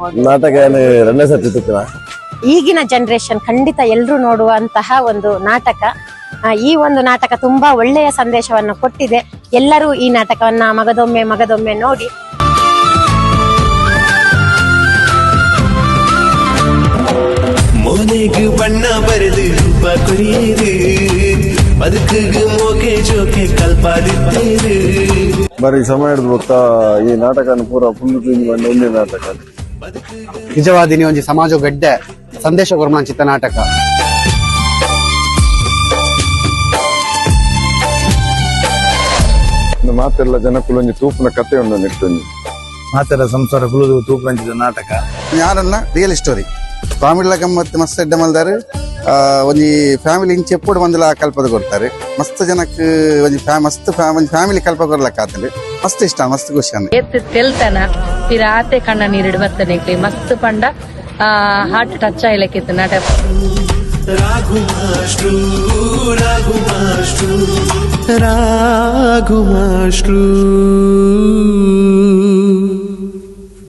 ನಾಟಕ ಏನು ಎರಡನೇ ಸರ್ತಿ ತಿಕ್ಕಿನ ಈಗಿನ ಜನರೇಷನ್ ಖಂಡಿತ ಎಲ್ಲರೂ ನೋಡುವಂತಹ ಒಂದು ನಾಟಕ. ಆ, ಈ ಒಂದು ನಾಟಕ ತುಂಬಾ ಒಳ್ಳೆಯ ಸಂದೇಶವನ್ನು ಕೊಟ್ಟಿದೆ. ಎಲ್ಲರೂ ಈ ನಾಟಕವನ್ನ ಮಗದೊಮ್ಮೆ ಮಗದೊಮ್ಮೆ ನೋಡಿ. ಮೋನೆಗೆ ಬಣ್ಣ ಬರೀ ಸಮಯ ಹಿಡಿದು ಗೊತ್ತಾ ಈ ನಾಟಕನ ಪೂರ ಫುಲ್ ಕ್ಲೀನ್ ಮಾಡಿ ಒಂದೇ ನಾಟಕ. ನಿಜವಾದಿನಿ ಒಂಜಿ ಸಮಾಜ ಗಡ್ಡೆ ಸಂದೇಶ ಕೊರ್ಮಾಂಚಿತ ನಾಟಕ. ಇನ್ನು ಮಾತೆಲ್ಲ ಜನಕ್ಕೂ ಒಂಜಿ ತೂಪಿನ ಕತೆ ಒಂದು ನಿಟ್ಟೊಂದು ಮಾತೆಲ್ಲ ಸಂಸಾರ ಕುಲುದು ತೂಪಿನ ನಾಟಕ. ಯಾರನ್ನ ರಿಯಲ್ ಸ್ಟೋರಿ ಕಾಮಿಡ್ಲ ಗಮ್ಮತ್ ಮಸ್ತ್ ಎಡ್ಡೆ ಮಲ್ದಾರು ಒಂಜಿ ಫ್ಯಾಮಿಲಿ ಇಂಚೆ ಎಪ್ಪಡು ಮಂದಿಲ ಕಲ್ಪದ ಕೊಡ್ತಾರೆ ಮಸ್ತ್ ಜನಕ್ ಒಂಜಿ ಮಸ್ತ್ ಒಂದು ಫ್ಯಾಮಿಲಿ ಕಲ್ಪ ಕೊಡ್ಲಕ್ಕ ಆತಂದ್ರೆ ಮಸ್ತ್ ಇಷ್ಟ ಮಸ್ತ್ ಖುಷಿ ಅಂದ್ರೆ ಎತ್ತು ತೆಲ್ತನ ಪಿರಾತೆ ಕಣ್ಣ ನೀರಿಡು ಬರ್ತನೆ ಮಸ್ತ್ ಪಂಡ ಹಾರ್ಟ್ ಟಚ್ ಆಯ್ಲಕ್ಕಿತ್ತು ನಾಟ ರಾಘುಮಾಷ್ಟ್ರು ರಾಘುಮಾಷ್ಟ್ರು ರಾಘುಮಾಷ್ಟ್ರು